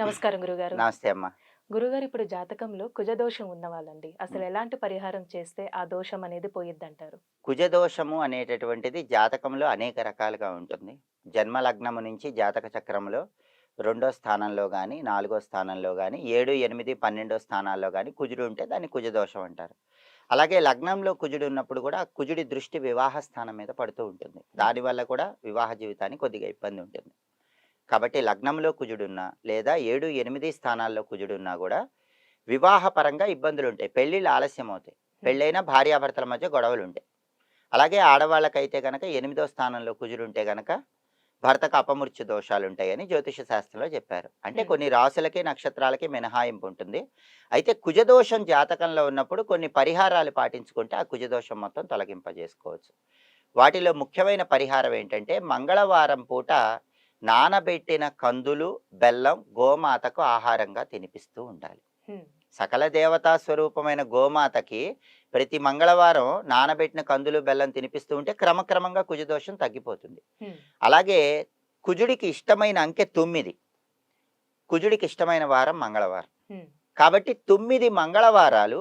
నమస్కారం గురుగారు. నమస్తే అమ్మ. గురుగారు ఇప్పుడు జాతకంలో కుజదోషం ఉన్న వాళ్ళండి అసలు ఎలాంటి పరిహారం చేస్తే ఆ దోషం అనేది పోయిద్దంటారు? కుజదోషము అనేటటువంటిది జాతకంలో అనేక రకాలుగా ఉంటుంది. జన్మ లగ్నము నుంచి జాతక చక్రంలో రెండో స్థానంలో కానీ నాలుగో స్థానంలో కానీ ఏడు ఎనిమిది పన్నెండో స్థానాల్లో కానీ కుజుడు ఉంటే దాన్ని కుజదోషం అంటారు. అలాగే లగ్నంలో కుజుడు ఉన్నప్పుడు కూడా కుజుడి దృష్టి వివాహ స్థానం మీద పడుతూ ఉంటుంది. దానివల్ల కూడా వివాహ జీవితానికి కొద్దిగా ఇబ్బంది ఉంటుంది. కాబట్టి లగ్నంలో కుజుడున్నా లేదా ఏడు ఎనిమిది స్థానాల్లో కుజుడున్నా కూడా వివాహపరంగా ఇబ్బందులు ఉంటాయి పెళ్ళిళ్ళు ఆలస్యం అవుతాయి పెళ్ళైన భార్యాభర్తల మధ్య గొడవలు ఉంటాయి అలాగే ఆడవాళ్ళకైతే కనుక ఎనిమిదో స్థానంలో కుజుడు ఉంటే కనుక భర్తకు అపమృత్యు దోషాలు ఉంటాయని జ్యోతిష శాస్త్రంలో చెప్పారు. అంటే. కొన్ని రాసులకి నక్షత్రాలకి మినహాయింపు ఉంటుంది అయితే కుజదోషం జాతకంలో ఉన్నప్పుడు కొన్ని పరిహారాలు పాటించుకుంటే ఆ కుజదోషం మొత్తం తొలగింపజేసుకోవచ్చు. వాటిలో ముఖ్యమైన పరిహారం ఏంటంటే మంగళవారం పూట నానబెట్టిన కందులు బెల్లం గోమాతకు ఆహారంగా తినిపిస్తూ ఉండాలి. సకల దేవతా స్వరూపమైన గోమాతకి ప్రతి మంగళవారం నానబెట్టిన కందులు బెల్లం తినిపిస్తూ ఉంటే క్రమక్రమంగా కుజదోషం తగ్గిపోతుంది. అలాగే కుజుడికి ఇష్టమైన అంకె తొమ్మిది కుజుడికి ఇష్టమైన వారం మంగళవారం. కాబట్టి తొమ్మిది మంగళవారాలు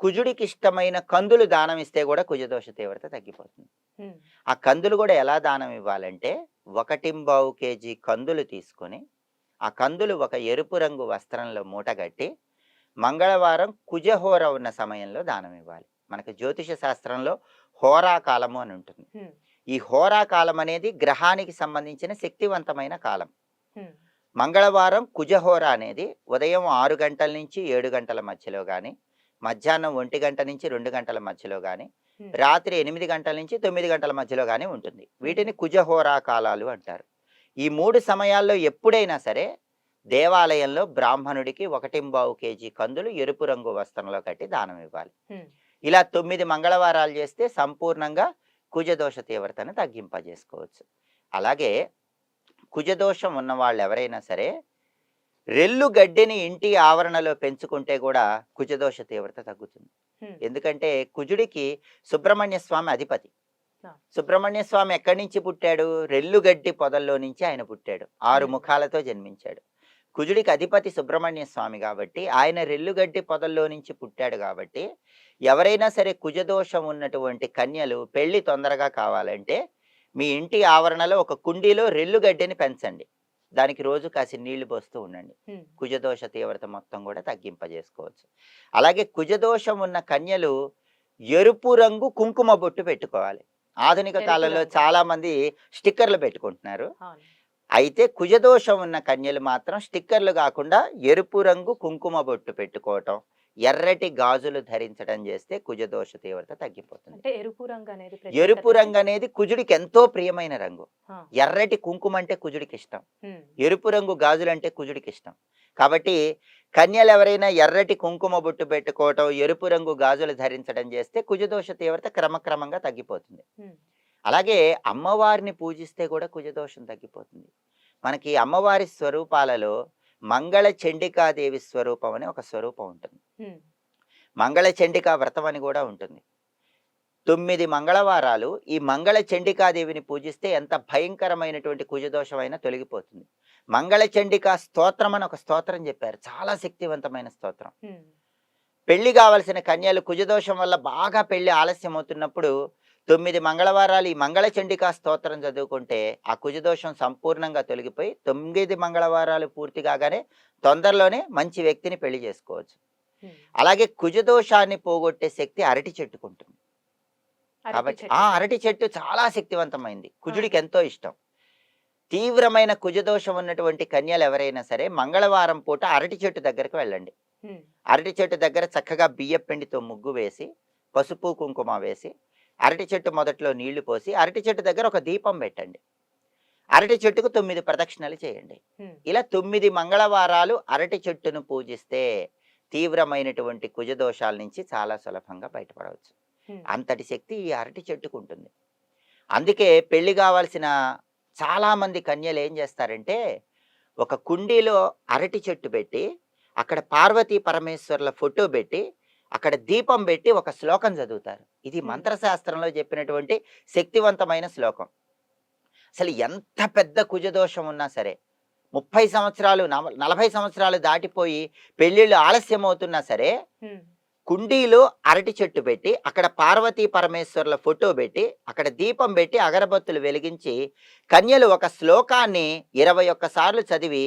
కుజుడికి ఇష్టమైన కందులు దానం ఇస్తే కూడా కుజదోష తీవ్రత తగ్గిపోతుంది. ఆ కందులు కూడా ఎలా దానం ఇవ్వాలంటే ఒకటింబావు కేజీ కందులు తీసుకొని ఆ కందులు ఒక ఎరుపు రంగు వస్త్రంలో మూటగట్టి మంగళవారం కుజహోర ఉన్న సమయంలో దానం ఇవ్వాలి మనకు జ్యోతిష శాస్త్రంలో హోరా కాలము అని ఉంటుంది. ఈ హోరా కాలం అనేది గ్రహానికి సంబంధించిన శక్తివంతమైన కాలం. మంగళవారం కుజహోర అనేది ఉదయం ఆరు గంటల నుంచి ఏడు గంటల మధ్యలో కానీ మధ్యాహ్నం ఒంటి గంట నుంచి రెండు గంటల మధ్యలో కానీ. రాత్రి ఎనిమిది గంటల నుంచి తొమ్మిది గంటల మధ్యలో కానీ ఉంటుంది. వీటిని కుజహోరా కాలాలు అంటారు. ఈ మూడు సమయాల్లో ఎప్పుడైనా సరే దేవాలయంలో బ్రాహ్మణుడికి ఒకటింబావు కేజీ కందులు ఎరుపు రంగు వస్త్రంలో కట్టి దానం ఇవ్వాలి. ఇలా తొమ్మిది మంగళవారాలు చేస్తే సంపూర్ణంగా కుజదోష తీవ్రతను తగ్గింపజేసుకోవచ్చు. అలాగే కుజదోషం ఉన్న వాళ్ళు ఎవరైనా సరే రెల్లు గడ్డిని ఇంటి ఆవరణలో పెంచుకుంటే కూడా కుజదోష తీవ్రత తగ్గుతుంది. ఎందుకంటే కుజుడికి సుబ్రహ్మణ్య స్వామి అధిపతి. సుబ్రహ్మణ్య స్వామి ఎక్కడి నుంచి పుట్టాడు? రెల్లుగడ్డి పొదల్లో నుంచి ఆయన పుట్టాడు. ఆరు. ముఖాలతో జన్మించాడు. కుజుడికి అధిపతి సుబ్రహ్మణ్య స్వామి కాబట్టి ఆయన రెల్లుగడ్డి పొదల్లో నుంచి పుట్టాడు కాబట్టి ఎవరైనా సరే కుజదోషం ఉన్నటువంటి కన్యలు పెళ్ళి తొందరగా కావాలంటే మీ ఇంటి ఆవరణలో ఒక కుండీలో రెల్లుగడ్డిని పెంచండి. దానికి రోజు కాసి నీళ్ళు పోస్తూ ఉండండి. కుజదోష తీవ్రత మొత్తం కూడా తగ్గింపజేసుకోవచ్చు అలాగే కుజదోషం ఉన్న కన్యలు ఎరుపు రంగు కుంకుమ బొట్టు పెట్టుకోవాలి ఆధునిక కాలంలో. చాలా మంది స్టిక్కర్లు పెట్టుకుంటున్నారు. అయితే కుజదోషం ఉన్న కన్యలు మాత్రం స్టిక్కర్లు కాకుండా ఎరుపు రంగు కుంకుమ బొట్టు పెట్టుకోవటం ఎర్రటి గాజులు ధరించడం చేస్తే కుజదోష తీవ్రత తగ్గిపోతుంది. ఎరుపు రంగు అనేది ఎరుపు రంగు అనేది కుజుడికి ఎంతో ప్రియమైన రంగు. ఎర్రటి కుంకుమ అంటే కుజుడికి ఇష్టం. ఎరుపు రంగు గాజులు అంటే కుజుడికి ఇష్టం కాబట్టి కన్యలు ఎవరైనా ఎర్రటి కుంకుమ బొట్టు పెట్టుకోవటం ఎరుపు రంగు గాజులు ధరించడం చేస్తే కుజదోష తీవ్రత క్రమక్రమంగా తగ్గిపోతుంది. అలాగే అమ్మవారిని పూజిస్తే కూడా కుజదోషం తగ్గిపోతుంది. మనకి అమ్మవారి స్వరూపాలలో మంగళ చండికాదేవి స్వరూపం అని ఒక స్వరూపం ఉంటుంది. మంగళ చండికా వ్రతం అని కూడా ఉంటుంది. తొమ్మిది మంగళవారాలు ఈ మంగళ చండికాదేవిని పూజిస్తే ఎంత భయంకరమైనటువంటి కుజదోషమైనా తొలగిపోతుంది. మంగళ చండికా స్తోత్రం అని ఒక స్తోత్రం చెప్పారు. చాలా శక్తివంతమైన స్తోత్రం. పెళ్ళి కావలసిన కన్యలు కుజదోషం వల్ల బాగా పెళ్ళి ఆలస్యం అవుతున్నప్పుడు తొమ్మిది మంగళవారాలు ఈ మంగళ చండికా స్తోత్రం చదువుకుంటే ఆ కుజదోషం సంపూర్ణంగా తొలగిపోయి తొమ్మిది మంగళవారాలు పూర్తి కాగానే తొందరలోనే మంచి వ్యక్తిని పెళ్ళి చేసుకోవచ్చు. అలాగే కుజదోషాన్ని పోగొట్టే శక్తి అరటి చెట్టుకుంటుంది కాబట్టి. ఆ అరటి చెట్టు చాలా శక్తివంతమైంది కుజుడికి ఎంతో ఇష్టం తీవ్రమైన కుజదోషం ఉన్నటువంటి కన్యలు ఎవరైనా సరే మంగళవారం పూట అరటి చెట్టు దగ్గరికి వెళ్ళండి. అరటి చెట్టు దగ్గర చక్కగా బియ్యం పిండితో ముగ్గు వేసి పసుపు కుంకుమ వేసి అరటి చెట్టు మొదట్లో నీళ్ళు పోసి అరటి చెట్టు దగ్గర ఒక దీపం పెట్టండి. అరటి చెట్టుకు తొమ్మిది ప్రదక్షిణలు చేయండి. ఇలా తొమ్మిది మంగళవారాలు అరటి చెట్టును పూజిస్తే తీవ్రమైనటువంటి కుజదోషాల నుంచి చాలా సులభంగా బయటపడవచ్చు. అంతటి శక్తి ఈ అరటి చెట్టుకు ఉంటుంది. అందుకే పెళ్ళి కావాల్సిన చాలా మంది కన్యలు ఏం చేస్తారంటే ఒక కుండీలో అరటి చెట్టు పెట్టి అక్కడ పార్వతీ పరమేశ్వర్ల ఫోటో పెట్టి అక్కడ దీపం పెట్టి ఒక శ్లోకం చదువుతారు. ఇది. మంత్రశాస్త్రంలో చెప్పినటువంటి శక్తివంతమైన శ్లోకం అసలు ఎంత పెద్ద కుజదోషం ఉన్నా సరే ముప్పై సంవత్సరాలు నలభై సంవత్సరాలు దాటిపోయి పెళ్ళిళ్ళు ఆలస్యం అవుతున్నా సరే. కుండీలో అరటి చెట్టు పెట్టి అక్కడ పార్వతీ పరమేశ్వరుల ఫోటో పెట్టి అక్కడ దీపం పెట్టి అగరబత్తులు వెలిగించి కన్యలు ఒక శ్లోకాన్ని ఇరవై సార్లు చదివి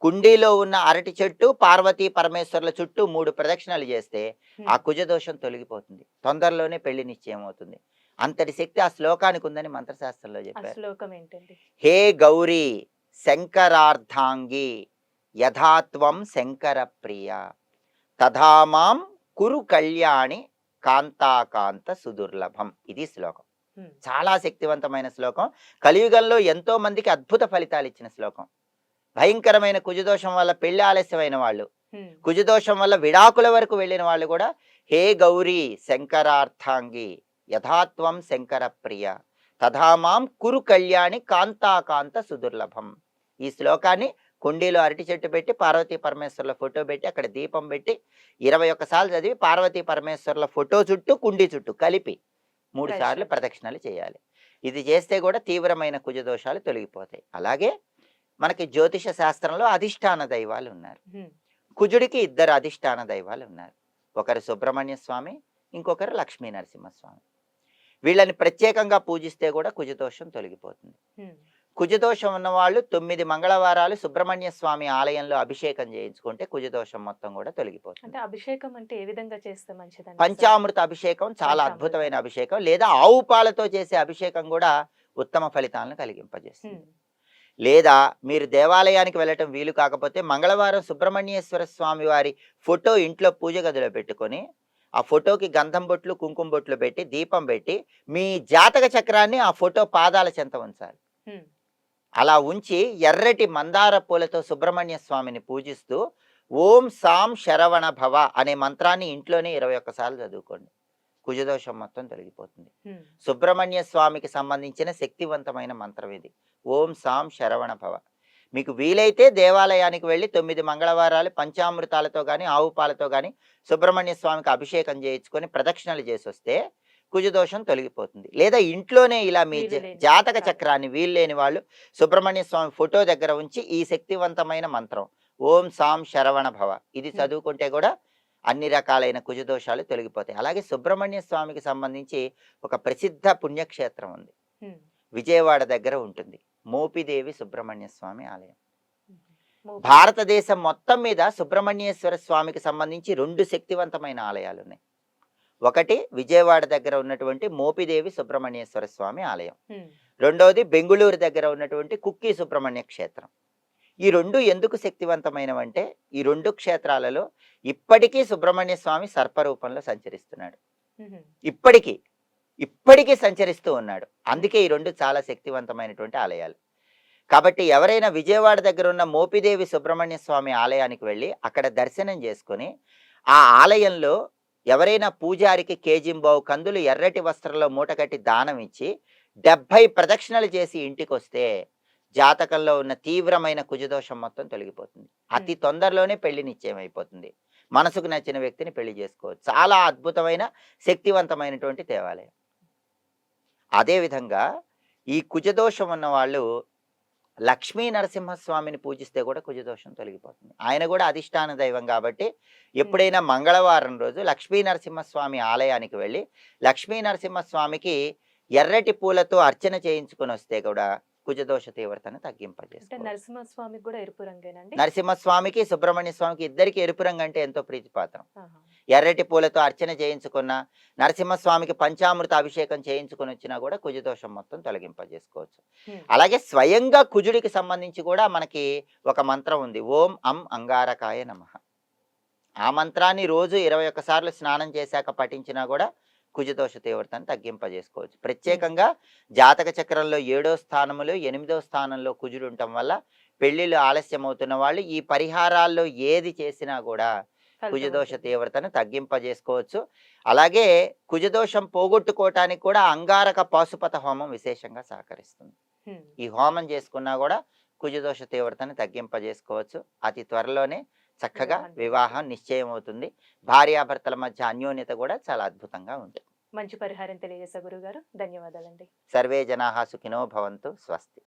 కుండీలో ఉన్న అరటి చెట్టు పార్వతీ పరమేశ్వరుల చుట్టూ మూడు ప్రదక్షిణలు చేస్తే. ఆ కుజదోషం తొలగిపోతుంది. తొందరలోనే పెళ్ళి నిశ్చయం అవుతుంది అంతటి శక్తి ఆ శ్లోకానికి ఉందని మంత్రశాస్త్రంలో చెప్పారు. హే గౌరీ శంకరార్థాంగి యథాత్వం శంకర ప్రియ తథామాం కురు కళ్యాణి కాంతాకాంత సుదుర్లభం. ఇది శ్లోకం. చాలా శక్తివంతమైన శ్లోకం. కలియుగంలో ఎంతో మందికి అద్భుత ఫలితాలు ఇచ్చిన శ్లోకం. భయంకరమైన కుజదోషం వల్ల పెళ్ళి ఆలస్యమైన వాళ్ళు. కుజదోషం వల్ల విడాకుల వరకు వెళ్ళిన వాళ్ళు కూడా హే గౌరీ శంకరార్థాంగి యథాత్వం శంకర ప్రియ తథామాం కురు కళ్యాణి కాంతాకాంత సుదుర్లభం ఈ శ్లోకాన్ని కుండీలో అరటి చెట్టు పెట్టి పార్వతీ పరమేశ్వరుల ఫోటో పెట్టి అక్కడ దీపం పెట్టి ఇరవై సార్లు చదివి పార్వతీ పరమేశ్వరుల ఫోటో చుట్టూ కుండీ చుట్టూ కలిపి మూడు సార్లు ప్రదక్షిణ. ప్రదక్షిణలు చేయాలి ఇది చేస్తే కూడా తీవ్రమైన కుజదోషాలు తొలగిపోతాయి అలాగే మనకి జ్యోతిష శాస్త్రంలో అధిష్టాన దైవాలు ఉన్నారు. కుజుడికి ఇద్దరు అధిష్టాన దైవాలు ఉన్నారు ఒకరు సుబ్రహ్మణ్య స్వామి ఇంకొకరు లక్ష్మీ నరసింహస్వామి వీళ్ళని ప్రత్యేకంగా పూజిస్తే కూడా కుజదోషం తొలగిపోతుంది. కుజదోషం ఉన్న వాళ్ళు తొమ్మిది మంగళవారాలు సుబ్రహ్మణ్య స్వామి ఆలయంలో అభిషేకం చేయించుకుంటే కుజదోషం మొత్తం కూడా తొలగిపోతుంది అంటే అభిషేకం అంటే ఏ విధంగా చేస్తే మంచిదండి పంచామృత అభిషేకం చాలా. అద్భుతమైన అభిషేకం లేదా ఆవు పాలతో చేసే అభిషేకం కూడా ఉత్తమ ఫలితాలను కలిగింపజేస్తుంది. లేదా మీరు దేవాలయానికి వెళ్ళటం వీలు కాకపోతే మంగళవారం సుబ్రహ్మణ్యేశ్వర స్వామి వారి ఫోటో ఇంట్లో పూజ గదిలో పెట్టుకొని ఆ ఫోటోకి గంధం బొట్లు కుంకుమ బొట్లు పెట్టి దీపం పెట్టి మీ జాతక చక్రాన్ని ఆ ఫోటో పాదాల చెంత ఉంచాలి. అలా ఉంచి ఎర్రటి మందార పూలతో సుబ్రహ్మణ్య స్వామిని పూజిస్తూ ఓం సాం శరవణ భవ అనే మంత్రాన్ని ఇంట్లోనే ఇరవై ఒక్కసార్లు చదువుకోండి కుజదోషం మొత్తం తొలగిపోతుంది హ్మ్. సుబ్రహ్మణ్య స్వామికి సంబంధించిన శక్తివంతమైన మంత్రం ఇది ఓం సాం శరవణ భవ మీకు వీలైతే దేవాలయానికి వెళ్ళి తొమ్మిది మంగళవారాలు పంచామృతాలతో కానీ ఆవు పాలతో కానీ సుబ్రహ్మణ్య స్వామికి అభిషేకం చేయించుకొని ప్రదక్షిణలు చేసి వస్తే కుజదోషం తొలగిపోతుంది లేదా ఇంట్లోనే ఇలా మీ జాతక వాళ్ళు. చక్రాన్ని వీల్లేని వాళ్ళు సుబ్రహ్మణ్య స్వామి ఫోటో దగ్గర ఉంచి ఈ శక్తివంతమైన మంత్రం ఓం సాం శరవణ భవ ఇది. చదువుకుంటే కూడా అన్ని రకాలైన కుజదోషాలు తొలగిపోతాయి. అలాగే సుబ్రహ్మణ్య స్వామికి సంబంధించి ఒక ప్రసిద్ధ పుణ్యక్షేత్రం ఉంది. విజయవాడ దగ్గర ఉంటుంది. మోపిదేవి సుబ్రహ్మణ్య స్వామి ఆలయం. భారతదేశం మొత్తం మీద సుబ్రహ్మణ్యేశ్వర స్వామికి సంబంధించి రెండు శక్తివంతమైన ఆలయాలు ఉన్నాయి. ఒకటి విజయవాడ దగ్గర ఉన్నటువంటి మోపిదేవి సుబ్రహ్మణ్యేశ్వర స్వామి ఆలయం. రెండవది బెంగుళూరు దగ్గర ఉన్నటువంటి కుక్కి సుబ్రహ్మణ్య క్షేత్రం. ఈ రెండు ఎందుకు శక్తివంతమైనవంటే ఈ రెండు క్షేత్రాలలో ఇప్పటికీ సుబ్రహ్మణ్య స్వామి సర్పరూపంలో సంచరిస్తున్నాడు. ఇప్పటికీ ఇప్పటికీ సంచరిస్తూ ఉన్నాడు. అందుకే ఈ రెండు చాలా శక్తివంతమైనటువంటి ఆలయాలు. కాబట్టి ఎవరైనా విజయవాడ దగ్గర ఉన్న మోపిదేవి సుబ్రహ్మణ్య స్వామి ఆలయానికి వెళ్ళి అక్కడ దర్శనం చేసుకొని ఆ ఆలయంలో ఎవరైనా పూజారికి కేజింబావు కందులు ఎర్రటి వస్త్రంలో మూటకట్టి దానం ఇచ్చి డెబ్భై ప్రదక్షిణలు చేసి ఇంటికి వస్తే జాతకంలో ఉన్న తీవ్రమైన కుజదోషం మొత్తం తొలగిపోతుంది. అతి తొందరలోనే పెళ్ళి నిశ్చయం అయిపోతుంది మనసుకు నచ్చిన వ్యక్తిని పెళ్ళి చేసుకోవచ్చు. చాలా అద్భుతమైన శక్తివంతమైనటువంటి దేవాలయం. అదేవిధంగా ఈ కుజదోషం ఉన్న వాళ్ళు లక్ష్మీ నరసింహస్వామిని పూజిస్తే కూడా కుజదోషం తొలగిపోతుంది. ఆయన కూడా అధిష్టాన దైవం కాబట్టి ఎప్పుడైనా మంగళవారం రోజు లక్ష్మీ నరసింహస్వామి ఆలయానికి వెళ్ళి లక్ష్మీ నరసింహస్వామికి ఎర్రటి పూలతో అర్చన చేయించుకొని వస్తే కూడా కుజదోష తీవ్రతను తగ్గింపజేస్తారు నరసింహస్వామికి కూడా ఎరుపు రంగేనండి? నరసింహస్వామికి సుబ్రహ్మణ్య స్వామికి ఇద్దరికి ఎరుపు రంగు అంటే ఎంతో ప్రీతిపాత్రం. ఎర్రటి పూలతో అర్చన చేయించుకున్న నరసింహస్వామికి పంచామృత అభిషేకం చేయించుకొని వచ్చినా కూడా కుజదోషం మొత్తం తొలగింపజేసుకోవచ్చు. అలాగే స్వయంగా కుజుడికి సంబంధించి కూడా మనకి ఒక మంత్రం ఉంది. ఓం అం అంగారకాయ నమ. ఆ మంత్రాన్ని రోజు ఇరవై సార్లు స్నానం చేశాక పఠించినా కూడా కుజదోష తీవ్రతను తగ్గింపజేసుకోవచ్చు. ప్రత్యేకంగా జాతక చక్రంలో ఏడో స్థానంలో ఎనిమిదో స్థానంలో కుజుడు ఉండటం వల్ల పెళ్ళిళ్ళు ఆలస్యం అవుతున్న వాళ్ళు ఈ పరిహారాల్లో ఏది చేసినా కూడా కుజదోష. తీవ్రతను తగ్గింపజేసుకోవచ్చు. అలాగే కుజదోషం పోగొట్టుకోవటానికి కూడా అంగారక పాశుపత హోమం విశేషంగా సహకరిస్తుంది. ఈ హోమం చేసుకున్నా కూడా కుజదోష తీవ్రతను తగ్గింపజేసుకోవచ్చు. అతి త్వరలోనే చక్కగా వివాహం. వివాహం నిశ్చయం అవుతుంది భార్యాభర్తల మధ్య అన్యోన్యత కూడా చాలా అద్భుతంగా ఉంటుంది. మంచి పరిహారం తెలియజేసా గురుగారు ధన్యవాదాలండి. సర్వే జనాహా సుఖినో భవంతు. స్వస్తి.